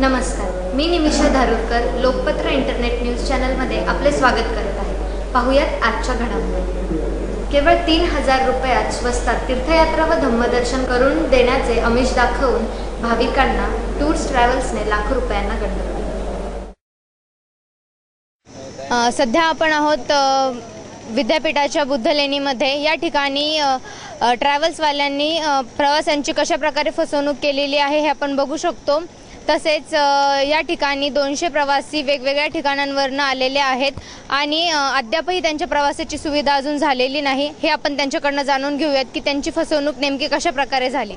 नमस्कार मी Nimisha Dharurkar Lokpatra internet news चॅनलमध्ये आपले स्वागत करत आहे. पाहुयात आजच्या घडामोडी. केवळ तीन हजार रुपयात स्वस्तात तीर्थयात्रा व धम्मदर्शन करून देण्याचे अमिष दाखवून भाविकांना टूर्स ट्रॅव्हल्सने लाखो रुपयांना गंडवले. सध्या आपण आहोत विद्यापीठाच्या बुद्धलेणीमध्ये. या ठिकाणी ट्रॅव्हल्सवाल्यांनी प्रवाशांची कशा प्रकारे फसवणूक केलेली आहे हे आपण बघू शकतो. तसेच या ठिकाणी दोनशे प्रवासी वेगवेगळ्या ठिकाणांवरनं आलेले आहेत आणि अद्यापही त्यांच्या प्रवासाची सुविधा अजून झालेली नाही. हे आपण त्यांच्याकडनं जाणून घेऊयात की त्यांची फसवणूक नेमकी कशा प्रकारे झाली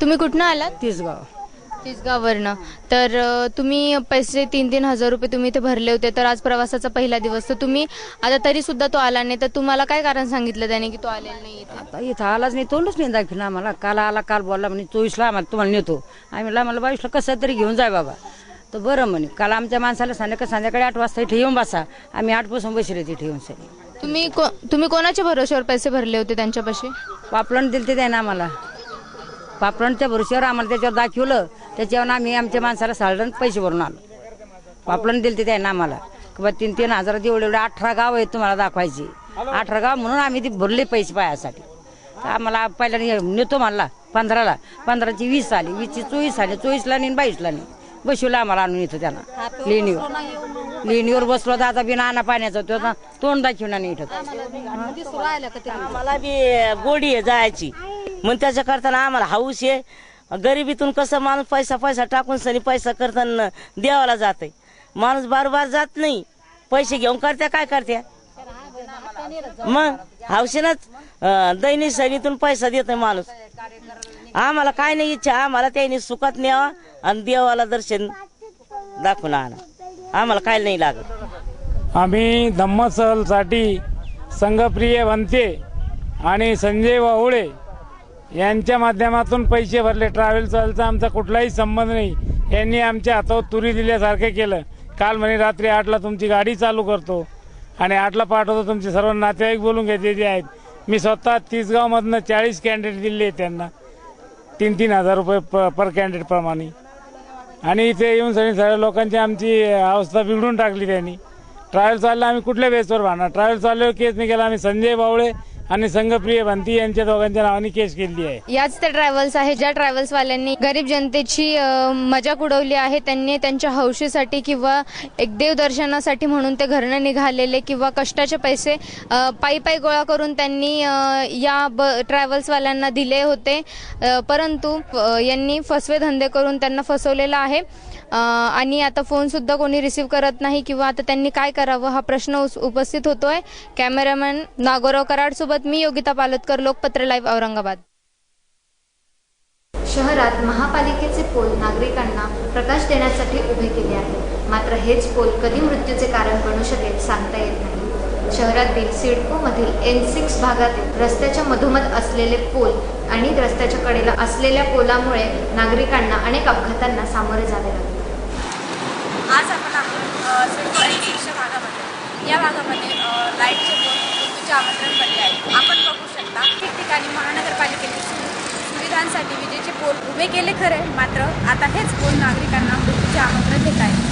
तुम्ही कुठनं आलात? तिसगाव तिसगाववरनं तर अ, तुम्ही पैसे तीन तीन हजार रुपये तुम्ही इथे भरले होते तर आज प्रवासाचा पहिला दिवस. तर तुम्ही आता तरी सुद्धा तो आला नाही तर तुम्हाला काय कारण सांगितलं त्याने की तो आलेला नाही इथे? आता इथं आलाच नाही तोंडच नाही दाखवलं आम्हाला. काल आला काल बोलला म्हणे चोवीसला आम्हाला तुम्हाला नेतो आम्ही म्हणलं आम्हाला बावीसला कसं तरी घेऊन जाय बाबा. तर बरं म्हणे काल आमच्या माणसाला संध्याकाळी संध्याकाळी आठ वाजता इथे येऊन बसा. आम्ही आठपासून बसले तिथे येऊन सगळे. तुम्ही को- तुम्ही कोणाच्या भरोश्यावर पैसे भरले होते त्यांच्यापाशी? पापलण दिलं ते त्यानं आम्हाला. पापलणच्या भरोश्यावर आम्हाला त्याच्यावर दाखवलं. त्याच्यावर आम्ही आमच्या माणसाला सालडण पैसे भरून आलो. पापलण दिलं ते त्यानं आम्हाला. किंवा तीन तीन हजारात एवढे एवढे अठरा गाव आहेत तुम्हाला दाखवायचे. अठरा गाव म्हणून आम्ही ते भरले पैसे पायासाठी. तर आम्हाला पहिल्या नेतो म्हणला पंधराला. पंधराची वीस आली वीसची चोवीस आली चोवीसला नाही बावीसला नाही बसवलं आम्हाला आणून येतो त्यांना. लेणीवर. लेणीवर बसलो तर आता बिना आणा पाण्याचा तो तोंड दाखवून आणि इथं आम्हाला बी गोडी आहे जायची. मग त्याच्या करताना आम्हाला हाऊस आहे. गरिबीतून कसं माणूस पैसा पैसा टाकून सनी पैसा करताना देवाला जाते माणूस बार बार जात नाही. पैसे घेऊन करत्या काय करत्या? मग हौसेनच दैनिक सैनीतून पैसा देतोय माणूस. आम्हाला काय नाही इच्छा आम्हाला त्यांनी सुखात न्यावा आणि देवाला दर्शन दाखवून आणा. आम्हाला काय नाही लागत. आम्ही धम्मसहलसाठी संघप्रिय बनते आणि संजय वाहुळे यांच्या माध्यमातून पैसे भरले. ट्रॅव्हल चालचा आमचा कुठलाही संबंध नाही. यांनी आमच्या हातावर तुरी दिल्यासारखं केलं. काल म्हणे रात्री आठला तुमची गाडी चालू करतो. आणि आठला पाठवतो तुमचे सर्व नातेवाईक बोलून घेतलेले आहेत. मी स्वतः तिसगावमधनं चाळीस कॅन्डिडेट दिले त्यांना. तीन तीन हजार रुपये प- पर कॅन्डिडेट प्रमाणे. आणि इथे येऊन सगळी सगळ्या लोकांची आमची अवस्था बिघडून टाकली त्यांनी. ट्रॅव्हल चाललं आम्ही कुठल्या बेसवर भांडणार ट्रॅव्हल चालल्यावर केस नाही केला आम्ही संजय बावळे आणि संघप्रिय भंती यांच्या दोघांच्या नावाने केस केली आहे. याच त्या ट्रॅव्हल्स आहे ज्या ट्रॅव्हल्सवाल्यांनी गरीब जनतेची मजाक उडवली आहे त्यांनी त्यांच्या हौशीसाठी किंवा एक देवदर्शनासाठी म्हणून ते घरनं निघालेले किंवा कष्टाचे पैसे पायी पायी गोळा करून त्यांनी या ब ट्रॅव्हल्सवाल्यांना दिले होते. परंतु यांनी फसवे धंदे करून त्यांना फसवलेलं आहे. आणि आता फोन सुद्धा कोणी रिसीव्ह करत नाही किंवा आता त्यांनी काय करावं हा प्रश्न उस- उपस्थित होतोय. कॅमेरामॅन नागोराव कराड सोबत मी योगिता पालतकर लोकपत्र लाईव्ह औरंगाबाद. शहरात महापालिकेचे पोल नागरिकांना प्रकाश देण्यासाठी उभे केले आहेत. मात्र हेच पोल कधी मृत्यूचे कारण बनू शकेल सांगता येत नाही. शहरातील सिडकोमधील एन सिक्स भागातील रस्त्याच्या मधोमध असलेले पोल आणि रस्त्याच्या कडेला असलेल्या पोलामुळे नागरिकांना अनेक अपघातांना सामोरे जावे लागते आज आपण आहोत सिडको भागामध्ये. या भागामध्ये लाईटचे पोल मृत्यूचे आमंत्रण आपण बघू शकता ठिकठिकाणी महानगरपालिकेने सुविधांसाठी विजेचे पोल उभे केले खरे मात्र आता हेच पोल नागरिकांना मृत्यूचे आमंत्रण देत आहे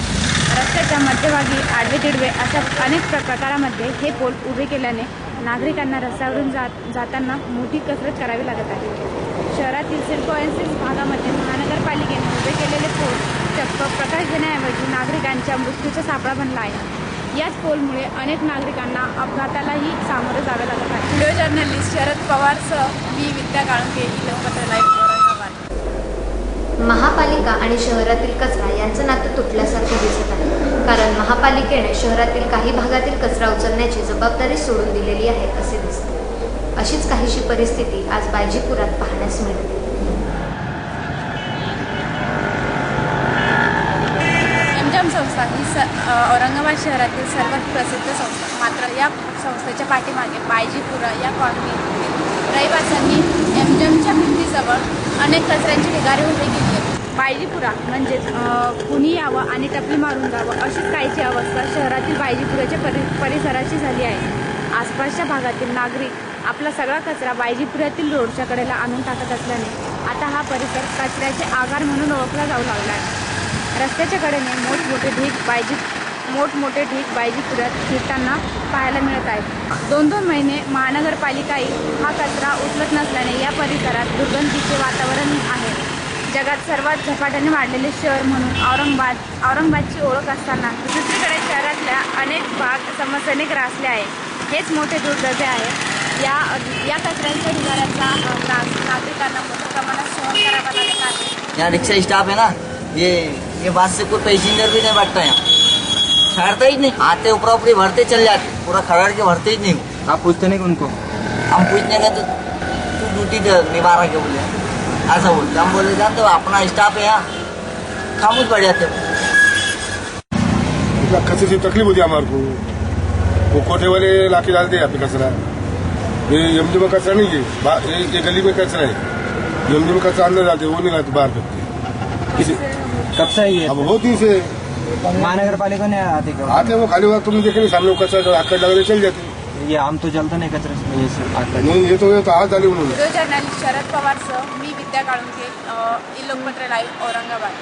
रस्त्याच्या मध्यभागी आडवे तिडवे अशा अनेक प्र- प्रकारामध्ये हे पोल उभे केल्याने नागरिकांना रस्त्यावरून जात जाताना मोठी कसरत करावी लागत आहे. शहरातील सिडको एन सिक्स भागामध्ये महानगरपालिकेने उभे केलेले पोल चक्क प्रकाश देण्याऐवजी नागरिकांच्या मृत्यूचा सापळा बनला आहे. याच पोलमुळे अनेक नागरिकांना अपघातालाही सामोरे जावे लागत आहे. व्हिडिओ जर्नलिस्ट शरद पवारसह मी विद्या काळुंके लोकपत्र लाईव्ह महापालिका आणि शहरातील कचरा यांचं नातं तुटल्यासारखे दिसत आहे. कारण महापालिकेने शहरातील काही भागातील कचरा उचलण्याची जबाबदारी सोडून दिलेली आहे असे दिसते. अशीच काहीशी परिस्थिती आज बायजीपुरात पाहण्यास मिळते एमजम संस्था ही स अ, औरंगाबाद शहरातील सर्वात प्रसिद्ध संस्था मात्र या संस्थेच्या पाठीमागे बायजीपुरा या कॉलनीतील रहिवाशांनी एमजमच्या भिंतीजवळ अनेक कचऱ्यांची ढिगारे उभी केली बायजीपुरा म्हणजेच कुणी यावं आणि टपली मारून जावं अशीच काहीची अवस्था शहरातील बायजीपुराच्या परि परिसराची झाली आहे. आसपासच्या भागातील नागरिक आपला सगळा कचरा बायजीपुरातील रोडच्या कडेला आणून टाकत असल्याने आता हा परिसर कचऱ्याचे आगार म्हणून ओळखला जाऊ लागला आहे. रस्त्याच्या कडेने मोठमोठे ढीग बायजी मोठमोठे ढीग बायजी फिरत फिरताना पाहायला मिळत आहेत. दोन दोन महिने महानगरपालिकाही हा कचरा उचलत नसल्याने या परिसरात दुर्गंधीचे वातावरण आहे. जगात सर्वात झपाट्याने वाढलेले शहर म्हणून औरंगाबाद औरंगाबादची ओळख असताना दुसरीकडे शहरातल्या अनेक भाग समस्येने ग्रासले आहे हेच मोठे दुर्दैव आहे. या या कचऱ्यांच्या ढिगाऱ्याचा त्रास नागरिकांना मोठ्या प्रमाणात सहन करावा लागत आहे. या रिक्षा स्टाफ आहे ना? ये ये बात से कोई पैसेंजर भी नहीं बैठता यहाँ ठहरता ही नहीं आते ऊपर ऊपरी भरते चल जाते पूरा खड़ा के भरते ही नहीं आप पूछते नहीं उनको? हम पूछने गए तो तू ड्यूटी निभा रहा क्या बोले? ऐसा बोलते हम बोले जाते अपना स्टाफ है यहाँ खामोश बढ़ जाते इतना कचरे से तकलीफ होती है हमारे को। वो कोठे वाले लाके डालते हैं यहाँ पे कचरा। ये यमजी में कचरा नहीं है ये, ये गली में कचरा है। यमजी में कचरा अंदर डालते हैं, वो नहीं लाते बाहर करते किसी कब से है? ये अब बहुत दिन से। महानगर पालिका ने आते हैं वो खाली वक्त तुम देखे नहीं सामने कचरा जो आकर लगा चल जाते ये आम तो जलता नहीं कचरे से ये सब आता नहीं ये तो ये तो हाथ डाले उन्होंने व्हिडिओ जर्नलिस्ट शरद पवारसह मी विद्या काळुंके ई लोकपत्र लाईव्ह औरंगाबाद.